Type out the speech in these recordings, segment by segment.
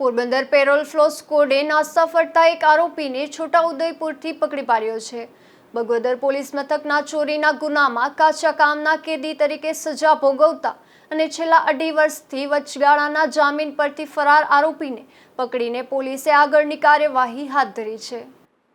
Porbandar parole flow સ્કોડે નાસ્તા ફરતા એક આરોપીને છોટાઉદેપુરથી પકડી પાડ્યો છે. બગોદર પોલીસ મથકના ચોરીના ગુનામાં કાચા કામના કેદી તરીકે સજા ભોગવતા અને છેલ્લા અઢી વર્ષથી વચગાળાના જામીન પરથી ફરાર આરોપીને પકડીને પોલીસે આગળની કાર્યવાહી હાથ ધરી છે.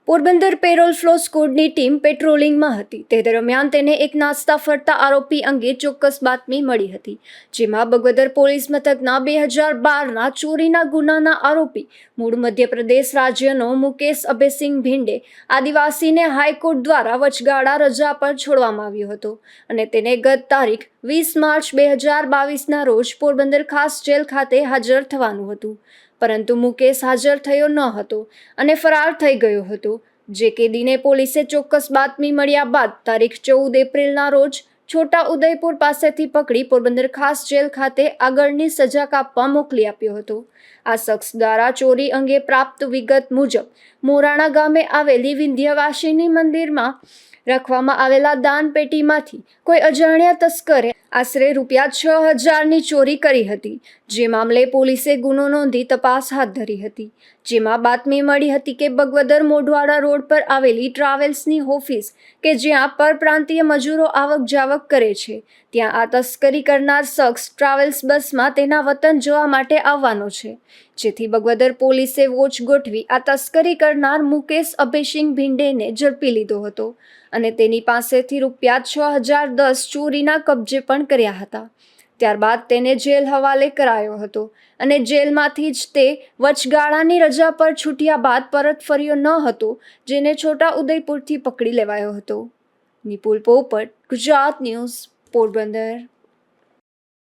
પોરબંદર પેરોલ ફ્લો સ્કોડની ટીમ પેટ્રોલિંગમાં હતી. તે દરમિયાન તેને એક નાસ્તા ફરતા આરોપી અંગે ચોક્કસ બાતમી મળી હતી, જેમાં બગોદર પોલીસ મથકના બે હજાર બારના ચોરીના ગુનાના આરોપી મૂળ મધ્યપ્રદેશ રાજ્યનો મુકેશ અભયસિંહ ભિંડે આદિવાસીને હાઈકોર્ટ દ્વારા વચગાળા રજા પર છોડવામાં આવ્યો હતો અને તેને ગત તારીખ વીસ માર્ચ બે હજાર બાવીસના રોજ પોરબંદર ખાસ જેલ ખાતે હાજર થવાનું હતું. પરંતુ મુકેશ હાજર થયો ન હતો અને ફરાર થઈ ગયો હતો. જે કેદીને પોલીસે ચોક્કસ બાતમી મળ્યા બાદ તારીખ ચૌદ એપ્રિલના રોજ છોટા ઉદયપુર પાસેથી પકડી પોરબંદર ખાસ જેલ ખાતે આગળની સજા કાપવા મોકલી આપ્યો હતો. આ શખ્સ દ્વારા ચોરી અંગે પ્રાપ્ત વિગત મુજબ મોરાણા ગામે આવેલી વિંધ્યવાસિની મંદિરમાં રાખવામાં આવેલા દાન પેટીમાંથી કોઈ અજાણ્યા તસ્કરે આશરે રૂપિયા છ હજારની ચોરી કરી હતી. જે મામલે પોલીસે ગુનો નોંધી તપાસ હાથ ધરી હતી. જેમાં બાતમી મળી હતી કે બગવદર મોઢવાડા રોડ પર આવેલી ટ્રાવેલ્સની ઓફિસ કે જ્યાં પરપ્રાંતીય મજૂરો આવક જાવક કરે છે, ત્યાં આ તસ્કરી કરનાર શખ્સ ટ્રાવેલ્સ બસમાં તેના વતન જોવા માટે આવવાનો છે. જેથી બગવદર પોલીસે વોચ ગોઠવી આ તસ્કરી કરનાર મુકેશ અભયસિંહ ભિંડેને ઝડપી લીધો હતો અને તેની પાસેથી રૂપિયા છ હજાર દસ ચોરીના કબજે પણ કર્યા હતા. ત્યારબાદ તેને જેલ હવાલે કરાયો હતો અને જેલમાંથી જ તે વચગાળાની રજા પર છૂટ્યા બાદ પરત ફર્યો ન હતો, જેને છોટા ઉદયપુરથી પકડી લેવાયો હતો. નિપુલ પોપટ, ગુજરાત ન્યૂઝ, પોરબંદર.